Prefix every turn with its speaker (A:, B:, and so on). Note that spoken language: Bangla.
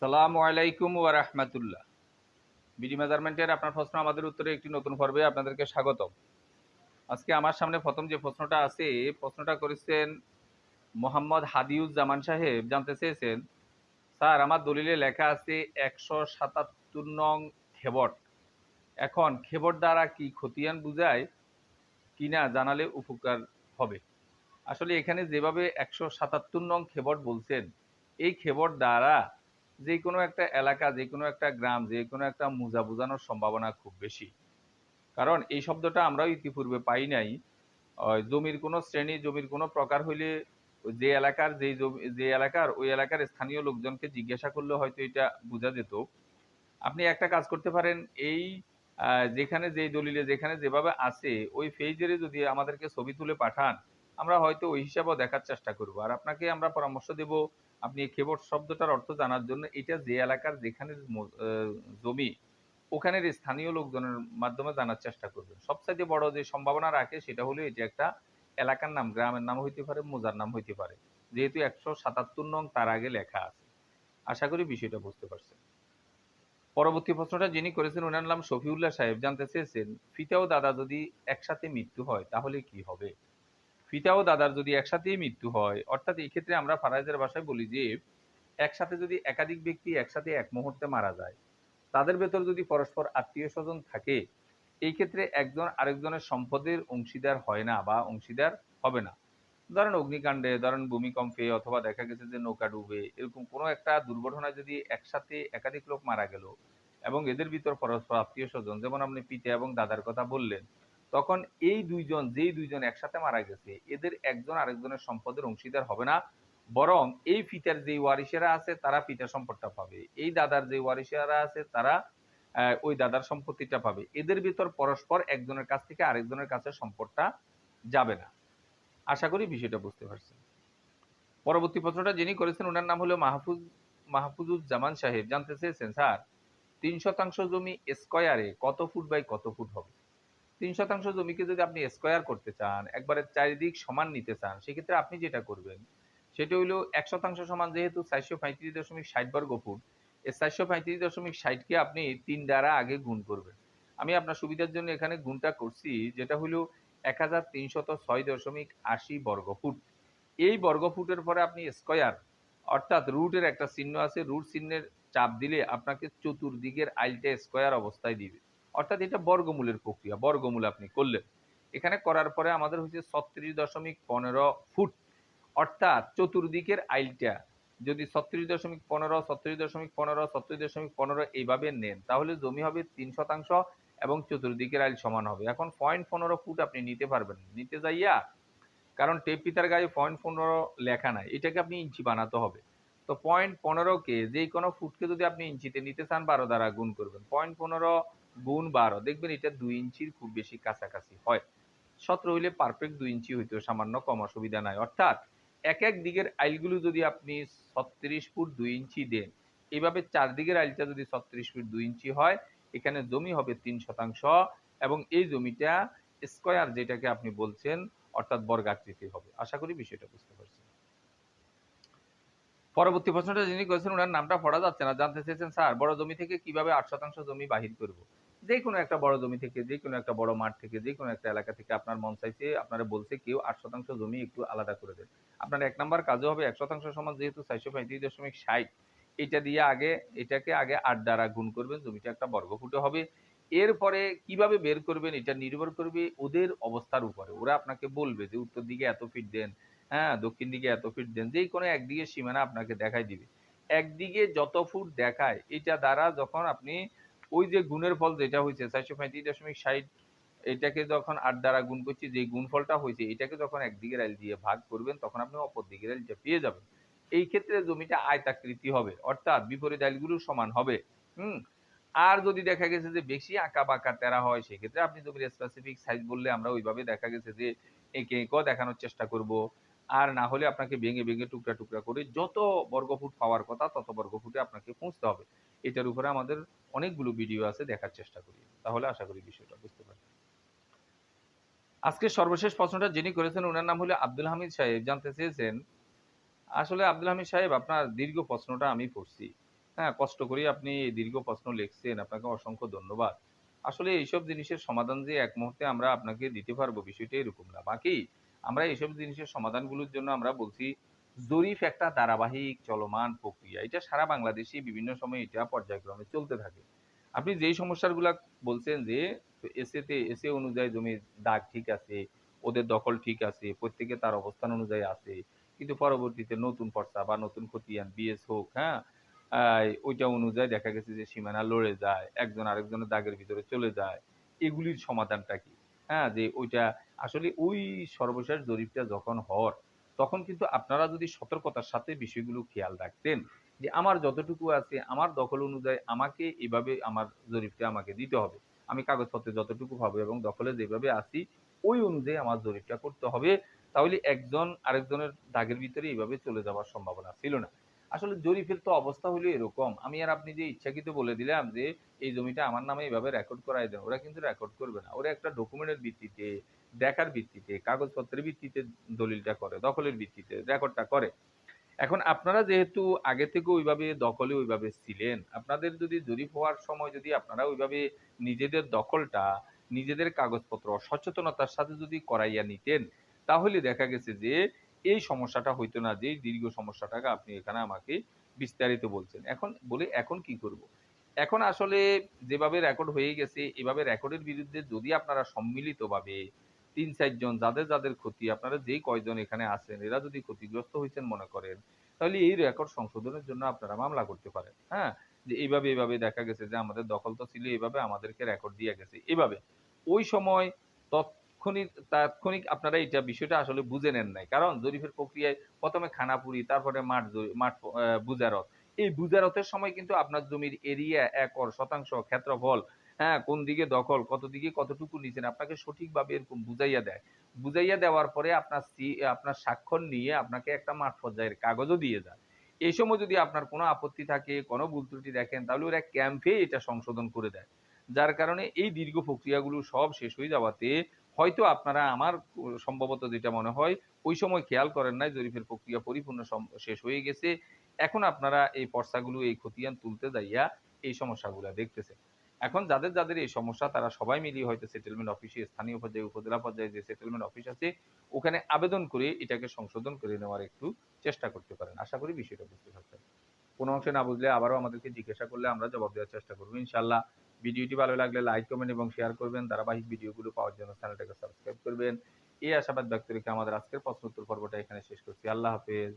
A: সালামু আলাইকুম ওয়া রাহমাতুল্লাহ। বিডি মেজারমেন্টের আপনার প্রশ্ন আমাদের উত্তরে একটি নতুন পর্বে আপনাদেরকে স্বাগত আজকে আমার সামনে প্রথম যে প্রশ্নটা আছে প্রশ্নটা করেছেন মোহাম্মদ হাদিউজ্জামান সাহেব। জানতে চেয়েছেন, স্যার, আমার দলিলে লেখা আছে একশো সাতাত্তর নং খেবট। এখন খেবট দ্বারা কি খতিয়ান বুঝায় কিনা জানালে উপকার হবে? আসলে এখানে যেভাবে একশো সাতাত্তর নং খেবট বলছেন, এই খেবট দ্বারা যে কোনো একটা এলাকা যে কোনো একটা গ্রাম যে কোনো একটা মোজা বোঝানোর সম্ভাবনা খুব বেশি। কারণ এই শব্দটা আমরাও ইতিপূর্বে পাই নাই। জমির কোনো শ্রেণি, জমির কোনো প্রকার হইলে যে এলাকার, যে জমি, যে এলাকার, ওই এলাকার স্থানীয় লোকজনকে জিজ্ঞাসা করলে হয়তো এটা বোঝা যেত। আপনি একটা কাজ করতে পারেন, এই যেখানে যেই দলিলে, যেখানে যেভাবে আছে, ওই ফেজেরে যদি আমাদেরকে ছবি তুলে পাঠান, আমরা হয়তো ওই হিসাবেও দেখার চেষ্টা করব। আর আপনাকে আমরা পরামর্শ দেব আপনি এই খেবট শব্দটার অর্থ জানার জন্য এটা যে এলাকার যেখানে জমি, ওখানের স্থানীয় লোকজনের মাধ্যমে জানার চেষ্টা করবেন। সবচাইতে বড় যে সম্ভাবনা রাখে সেটা হলো এটি একটা এলাকার নাম, গ্রামের নাম হইতে পারে, মোজার নাম হইতে পারে। যেহেতু একশো সাতাত্তর নং তার আগে লেখা আছে। আশা করি বিষয়টা বুঝতে পারছেন। পরবর্তী প্রশ্নটা যিনি করেছেন, ওনার নাম শফিউল্লাহ সাহেব। জানতে চেয়েছেন ফিতা ও দাদা যদি একসাথে মৃত্যু হয়, তাহলে কি হবে? পিতা ও দাদার যদি একসাথেই মৃত্যু হয়, অর্থাৎ এই ক্ষেত্রে আমরা ফারাইজের ভাষায় বলি যে, একসাথে যদি একাধিক ব্যক্তি একসাথে এক মুহূর্তে মারা যায়, তাদের ভেতর যদি পরস্পর আত্মীয় স্বজন থাকে, এই ক্ষেত্রে একজন আরেকজনের সম্পদের অংশীদার হয় না বা অংশীদার হবে না। ধরেন অগ্নিকাণ্ডে, ধরেন ভূমিকম্পে অথবা দেখা গেছে যে নৌকা ডুবে, এরকম কোনো একটা দুর্ঘটনায় যদি একসাথে একাধিক লোক মারা গেল এবং এদের ভিতর পরস্পর আত্মীয় স্বজন যেমন আপনি পিতা এবং দাদার কথা বললেন তখন এই দুইজন, যেই দুইজন একসাথে মারা গেছে, এদের একজন আরেকজনের সম্পদের অংশীদার হবে না। বরং এই ফিতার যে ওয়ারিশেরা আছে, তারা ফিতার সম্পদটা পাবে। এই দাদার যে ওয়ারিশেরা আছে, তারা ওই দাদার সম্পত্তিটা পাবে। এদের ভিতর পরস্পর একজনের কাছ থেকে আরেকজনের কাছে সম্পদটা যাবে না। আশা করি বিষয়টা বুঝতে পারছেন। পরবর্তী প্রশ্নটা, যিনি করেছেন, ওনার নাম হলো মাহফুজ, মাহফুজুজ্জামান সাহেব। জানতে চেয়েছেন, স্যার, তিন শতাংশ জমি স্কয়ারে কত ফুট বাই কত ফুট হবে? তিন শতাংশ জমিকে যদি আপনি স্কোয়ার করতে চান, একবারে চারিদিক সমান নিতে চান, সেক্ষেত্রে আপনি যেটা করবেন, সেটা হইল এক শতাংশ সমান যেহেতু চারশো পঁয়ত্রিশ দশমিক ষাট বর্গ ফুট, এই চারশো পঁয়ত্রিশ দশমিক ষাটকে আপনি তিন দ্বারা আগে গুণ করবেন। আমি আপনার সুবিধার জন্য এখানে গুণটা করছি, যেটা হলো এক হাজার তিনশত ছয় দশমিক আশি বর্গ ফুট। এই বর্গ ফুটের পরে আপনি স্কয়ার অর্থাৎ রুটের একটা চিহ্ন আছে রুট চিহ্নের চাপ দিলে আপনাকে চতুর্দিকের আইলটা স্কয়ার অবস্থায় দিবে। অর্থাৎ এটা বর্গমূলের প্রক্রিয়া, বর্গমূল আপনি করলেন। এখানে করার পরে আমাদের হচ্ছে ছত্রিশ দশমিক পনেরো ফুট, অর্থাৎ চতুর্দিকের আইলটা। যদি ছত্রিশ দশমিক পনেরো, ছত্রিশ দশমিক পনেরো, ছত্রিশ দশমিক পনেরো এইভাবে নেন, তাহলে জমি হবে তিন শতাংশ এবং চতুর্দিকের আইল সমান হবে। এখন পয়েন্ট পনেরো ফুট আপনি নিতে পারবেন। নিতে যাইয়া, কারণ টেপ পিতার গায়ে পয়েন্ট পনেরো লেখা নাই, এটাকে আপনি ইঞ্চি বানাতে হবে। তো পয়েন্ট পনেরোকে যে কোনো ফুটকে যদি আপনি ইঞ্চিতে নিতে চান, বারো দ্বারা গুণ করবেন। পয়েন্ট পনেরো গুণ বারো। দেখবেন এটা দুই ইঞ্চির খুব বেশি কাছাকাছি হয়। সতেরো হইলে পারফেক্ট দুই ইঞ্চি হইতো সামান্য কম অসুবিধা নাই। অর্থাৎ এক এক দিকের আইলগুলো যদি আপনি ছত্রিশ ফুট দুই ইঞ্চি দেন এইভাবে চারদিকের আইলটা যদি ছত্রিশ ফুট দুই ইঞ্চি হয়, এখানে জমি হবে তিন শতাংশ এবং এই জমিটা স্কয়ার যেটাকে আপনি বলছেন, অর্থাৎ বর্গাকৃতি হবে। আশা করি বিষয়টা বুঝতে পারছেন। পরবর্তী প্রশ্নটা যিনি করেছেন ওনার নামটা পড়া যাচ্ছে না। জানতে চেয়েছেন, স্যার, বড় জমি থেকে কীভাবে আট শতাংশ জমি বাহির করব? যে কোনো একটা বড় জমি থেকে যে কোনো একটা বড় মাঠ থেকে যে কোনো একটা এলাকা থেকে আপনার মন চাইছে, আপনারা বলছে কেউ আট শতাংশ জমি একটু আলাদা করে দেন। আপনার এক নাম্বার কাজও হবে, এক শতাংশ সমান যেহেতু চারশো পঁয়ত্রিশ দশমিক ষাট, এটা দিয়ে আগে, এটাকে আগে আট দ্বারা গুণ করবেন, জমিটা একটা বর্গফুটে হবে। এরপরে কীভাবে বের করবেন, এটা নির্ভর করবে ওদের অবস্থার উপরে। ওরা আপনাকে বলবে যে উত্তর দিকে এত ফিট দেন হ্যাঁ দক্ষিণ দিকে এত ফিট দেন যেই কোনো একদিকে সীমানা আপনাকে দেখাই দিবে। একদিকে যত ফুট দেখায়, এটা দ্বারা যখন আপনি ওই যে গুণের ফল যেটা হয়েছে, চারশো পঁয়ত্রিশ দশমিক ষাট, এটাকে যখন আট দ্বারা গুণ করছি, যে গুণফলটা হয়েছে, এটাকে যখন একদিকে রাইল দিয়ে ভাগ করবেন, তখন আপনি অপর দিকের রাইলটা পেয়ে যাবেন। এই ক্ষেত্রে জমিটা আয়তাকৃতি হবে, অর্থাৎ বিপরীত আইলগুলো সমান হবে। হুম? আর যদি দেখা গেছে যে বেশি আঁকা বাঁকা তেরা হয়, সেক্ষেত্রে আপনি জমির স্পেসিফিক সাইজ বললে আমরা ওইভাবে দেখা গেছে যে এঁকে এঁকেও দেখানোর চেষ্টা করব। আর না হলে আপনাকে ভেঙে ভেঙে টুকরা টুকরা করে যত বর্গফুট পাওয়ার কথা, তত বর্গফুটে আপনাকে পৌঁছতে হবে। এটার উপরে আমাদের অনেকগুলো ভিডিও আছে, দেখার চেষ্টা করি। তাহলে আশা করি বিষয়টা বুঝতে পারবেন। আজকে সর্বশেষ প্রশ্নটা যিনি করেছেন, ওনার নাম হলো আব্দুল হামিদ সাহেব। জানতে চেয়েছেন, আসলে আব্দুল হামিদ সাহেব, আপনার দীর্ঘ প্রশ্নটা আমি পড়ছি। হ্যাঁ কষ্ট করে আপনি দীর্ঘ প্রশ্ন লিখছেন, আপনাকে অসংখ্য ধন্যবাদ। আসলে এইসব জিনিসের সমাধান যে এক মুহূর্তে আমরা আপনাকে দিতে পারব, বিষয়টা এরকম না। বাকি আমরা এইসব জিনিসের সমাধানগুলোর জন্য আমরা বলছি জরিপ একটা ধারাবাহিক চলমান প্রক্রিয়া। এটা সারা বাংলাদেশে বিভিন্ন সময় এটা পর্যায়ক্রমে চলতে থাকে। আপনি যেই সমস্যাগুলো বলছেন যে, এসেতে, এসে অনুযায়ী জমির দাগ ঠিক আছে, ওদের দখল ঠিক আছে, প্রত্যেকে তার অবস্থান অনুযায়ী আছে, কিন্তু পরবর্তীতে নতুন পর্চা বা নতুন খতিয়ান, বিএস হোক হ্যাঁ ওইটা অনুযায়ী দেখা গেছে যে সীমানা লড়ে যায়, একজন আরেকজনের দাগের ভিতরে চলে যায়। এগুলির সমাধানটা কি? হ্যাঁ যে ওইটা, আসলে ওই সর্বশেষ জরিপটা যখন হওয়ার তখন কিন্তু আপনারা যদি সতর্কতার সাথে বিষয়গুলো খেয়াল রাখতেন যে আমার যতটুকু আছে, আমার দখল অনুযায়ী আমাকে এভাবে আমার জরিপটা আমাকে দিতে হবে। আমি কাগজপত্রে যতটুকু পাবো এবং দখলে যেভাবে আছি, ওই অনুযায়ী আমার জরিপটা করতে হবে। তাহলে একজন আরেকজনের দাগের ভিতরে এইভাবে চলে যাওয়ার সম্ভাবনা ছিল না। আসলে জরিপের তো অবস্থা হলো এরকম। আমি আর আপনি যে ইচ্ছাকৃত বলে দিলাম যে, এই জমিটা আমার নামে এইভাবে রেকর্ড করাই দেন, ওরা কিন্তু রেকর্ড করবে না। ওরা একটা ডকুমেন্টের ভিত্তিতে, দেখার ভিত্তিতে, কাগজপত্রের ভিত্তিতে দলিলটা করে, দখলের ভিত্তিতে রেকর্ডটা করে। এখন আপনারা যেহেতু আগে থেকে ওইভাবে দখলে ওইভাবে ছিলেন, আপনাদের যদি জরিপ হওয়ার সময় যদি আপনারা ওইভাবে নিজেদের দখলটা, নিজেদের কাগজপত্র সচেতনতার সাথে যদি করাইয়া নিতেন, তাহলে দেখা গেছে যে এই সমস্যাটা হইতো না যে দীর্ঘ সমস্যাটাকে আপনি এখানে আমাকে বিস্তারিত বলছেন। এখন বলে, এখন কি করব? এখন আসলে যেভাবে রেকর্ড হয়ে গেছে, এভাবে রেকর্ডের বিরুদ্ধে যদি আপনারা সম্মিলিতভাবে তিন চারজন যাদের যাদের ক্ষতি, আপনারা যেই কয়জন এখানে আছেন, এরা যদি ক্ষতিগ্রস্ত হয়েছেন মনে করেন, তাহলে এই রেকর্ড সংশোধনের জন্য আপনারা মামলা করতে পারেন। হ্যাঁ? যে এইভাবে এইভাবে দেখা গেছে যে আমাদের দখল তো ছিল, এইভাবে আমাদেরকে রেকর্ড দিয়ে গেছে। এভাবে। ওই সময় তৎক্ষণিক, তাৎক্ষণিক আপনারা এটা বিষয়টা আসলে বুঝে নেন নাই। কারণ জরিপের প্রক্রিয়ায় প্রথমে খানাপুরি, তারপরে মাঠ মাঠ বুজারত। এই বুজারতের সময় কিন্তু আপনার জমির এরিয়া একর, শতাংশ, ক্ষেত্রফল হ্যাঁ কোন দিকে দখল, কত দিকে কতটুকু নিছেন আপনাকে সঠিকভাবে এরকম বুঝাইয়া দেয়। বুঝাইয়া দেওয়ার পরে আপনার আপনার স্বাক্ষর নিয়ে আপনাকে একটা মাঠ পর্যায়ের কাগজও দিয়ে যায় এই সময় যদি আপনার কোনো আপত্তি থাকে, কোনো ভুল ত্রুটি দেখেন, তাহলে ওরা ক্যাম্পে এটা সংশোধন করে দেয়। যার কারণে এই দীর্ঘ প্রক্রিয়াগুলো সব শেষ হয়ে যাওয়াতে হয়তো আপনারা আমার সম্ভবত যেটা মনে হয়, ওই সময় খেয়াল করেন নাই, জরিপের প্রক্রিয়া পরিপূর্ণ শেষ হয়ে গেছে। এখন আপনারা এই পর্সাগুলো, এই খতিয়ান তুলতে যাইয়া এই সমস্যাগুলো দেখতেছে এখন যাদের যাদের এই সমস্যা, তারা সবাই মিলিয়ে হয়তো সেটেলমেন্ট অফিসে স্থানীয় পর্যায়ে, উপজেলা পর্যায়ে যে সেটেলমেন্ট অফিস আছে, ওখানে আবেদন করে এটাকে সংশোধন করে নেওয়ার একটু চেষ্টা করতে পারেন। আশা করি বিষয়টা বুঝতে পারছেন। কোনো অংশে না বুঝলে আবারও আমাদেরকে জিজ্ঞাসা করলে আমরা জবাব দেওয়ার চেষ্টা করব ইনশাল্লাহ ভিডিওটি ভালো লাগলে লাইক কমেন্ট এবং শেয়ার করবেন। ধারাবাহিক ভিডিওগুলো পাওয়ার জন্য চ্যানেলটাকে সাবস্ক্রাইব করবেন। এই আশাবাদ ব্যক্ত রেখে আমাদের আজকের প্রশ্ন উত্তর পর্বটা এখানে শেষ করছি। আল্লাহ হাফেজ।